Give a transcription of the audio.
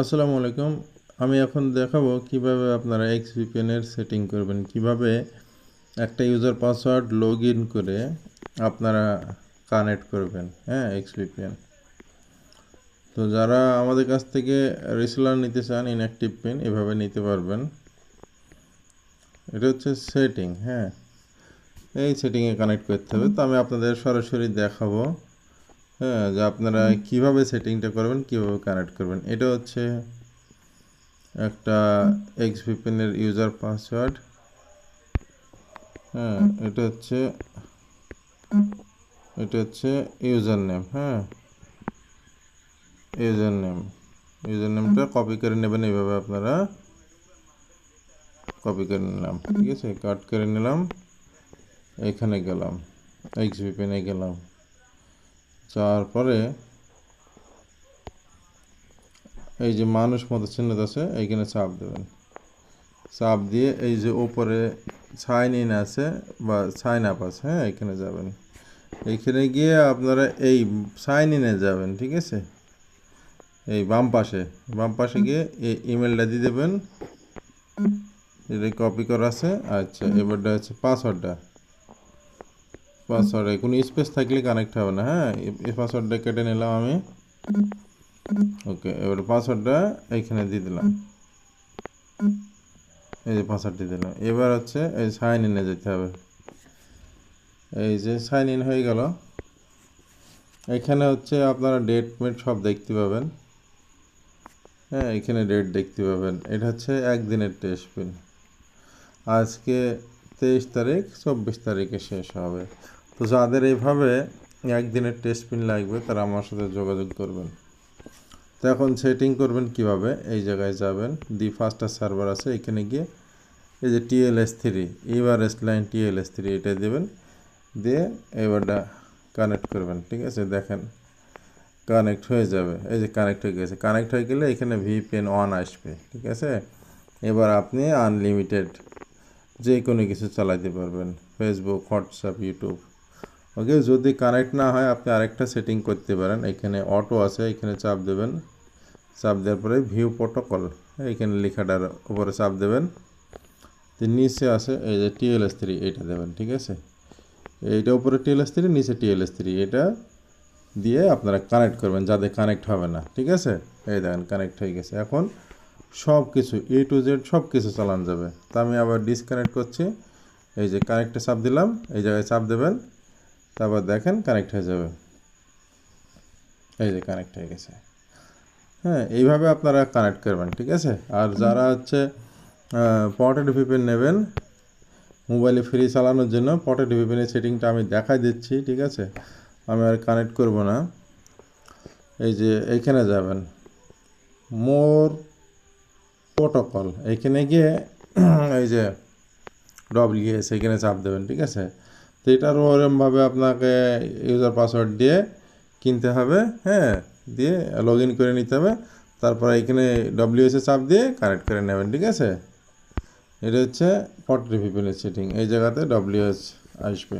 আসসালামু আলাইকুম। আমি এখন দেখাবো কীভাবে আপনারা এক্সভিপিএন এর সেটিং করবেন। কীভাবে একটা ইউজার পাসওয়ার্ড লগ ইন করে আপনারা কানেক্ট করবেন হ্যাঁ এক্সভিপিএন তো যারা আমাদের কাছ থেকে রিসেলার নিতে চান ইনঅ্যাক্টিভ পিন এভাবে নিতে পারবেন। এটা হচ্ছে সেটিং হ্যাঁ। এই সেটিংয়ে কানেক্ট করতে হবে। তো আমি আপনাদের সরাসরি দেখাবো। হ্যাঁ যে আপনারা কীভাবে সেটিংটা করবেন কীভাবে কানেক্ট করবেন এটা হচ্ছে একটা এক্সের ইউজার পাসওয়ার্ড হ্যাঁ এটা হচ্ছে এটা হচ্ছে ইউজার নেম হ্যাঁ। ইউজার নেম ইউজার নেমটা কপি করে নেবেন এইভাবে আপনারা। কপি করে নিলাম ঠিক আছে? কাট করে নিলাম। এখানে গেলাম এক্স ভিপিএনে গেলাম। যাওয়ার পরে এই যে মানুষ মতো চিহ্ন আছে, এইখানে চাপ দেবেন। চাপ দিয়ে এই যে ওপরে সাইন ইন আছে বা সাইন আপ আছে হ্যাঁ এখানে যাবেন। এইখানে গিয়ে আপনারা এই সাইন ইনে যাবেন, ঠিক আছে? এই বাম পাশে বাম পাশে গিয়ে এই ইমেলটা দিয়ে দেবেন। এটা কপি করা আছে আচ্ছা এবারটা হচ্ছে পাসওয়ার্ডটা পাসওয়ার্ডে, কোনো স্পেস থাকলে কানেক্ট হবে না হ্যাঁ? এই পাসওয়ার্ডটা কেটে নিলাম আমি। ওকে এবার পাসওয়ার্ডটা এইখানে দিয়ে দিলাম। এই যে পাসওয়ার্ড দিয়ে দিলাম। এবার হচ্ছে এই সাইন ইনে যেতে হবে। এই যে সাইন ইন হয়ে গেল। এখানে হচ্ছে আপনারা ডেট মেট সব দেখতে পাবেন। হ্যাঁ এখানে ডেট দেখতে পাবেন। এটা হচ্ছে একদিনের টেস্ট পিন আজকে তেইশ তারিখ, চব্বিশ তারিখে শেষ হবে। তো যাদের এইভাবে একদিনের টেস্ট পিন লাগবে, তারা আমার সাথে যোগাযোগ করবেন। তো এখন সেটিং করবেন কীভাবে? এই জায়গায় যাবেন। দি ফার্স্টার সার্ভার আছে, এখানে গিয়ে এই যে টিএলএস থ্রি ইভারেস লাইন টিএলএস থ্রি এটা দেবেন। দিয়ে এবারটা কানেক্ট করবেন, ঠিক আছে? দেখেন কানেক্ট হয়ে যাবে। এই যে কানেক্ট হয়ে গেছে। কানেক্ট হয়ে গেলে এখানে ভিপিএন অন আসবে, ঠিক আছে? এবার আপনি আনলিমিটেড যে কোনো কিছু চালাতে পারবেন। ফেসবুক হোয়াটসঅ্যাপ ইউটিউব ওকে, যদি কানেক্ট না হয়, আপনি আরেকটা সেটিং করতে পারেন। এখানে অটো আছে, এখানে চাপ দেবেন। চাপ দেওয়ার পরে ভিউ প্রোটোকল এখানে লেখাটার উপরে চাপ দেবেন। নিচে আছে, এই যে টিএলএস থ্রি এটা দেবেন, ঠিক আছে? এইটা উপরে টিএলএস থ্রি নিচে টিএলএস থ্রি এটা দিয়ে আপনারা কানেক্ট করবেন যাদের কানেক্ট হবে না, ঠিক আছে? এই দেখেন কানেক্ট হয়ে গেছে। এখন সব কিছু এ টু জেড সব কিছু চালানো যাবে। তা আমি আবার ডিসকানেক্ট করছি। এই যে কানেক্টে চাপ দিলাম, এই জায়গায় চাপ দেবেন। তারপর দেখেন কানেক্ট হয়ে যাবে। এই যে কানেক্ট হয়ে গেছে। হ্যাঁ এইভাবে আপনারা কানেক্ট করবেন, ঠিক আছে? আর যারা হচ্ছে পটেড ভিপেন নেবেন মোবাইলে ফ্রি চালানোর জন্য পটেড ভিপেনের সেটিংটা আমি দেখাই দিচ্ছি, ঠিক আছে? আমি আর কানেক্ট করব না। এই যে এইখানে যাবেন। মোর প্রোটোকল এইখানে গিয়ে, এই যে ডব্লিউএস এখানে চাপ দেবেন, ঠিক আছে? তো এটারও ওরমভাবে আপনাকে ইউজার পাসওয়ার্ড দিয়ে কিনতে হবে হ্যাঁ দিয়ে লগ ইন করে নিতে হবে। তারপর এখানে ডব্লিউএসএ চাপ দিয়ে কানেক্ট করে নেবেন, ঠিক আছে? এটা হচ্ছে পট রিভিপিনের সেটিং এই জায়গাতে ডব্লিউএস আসবে।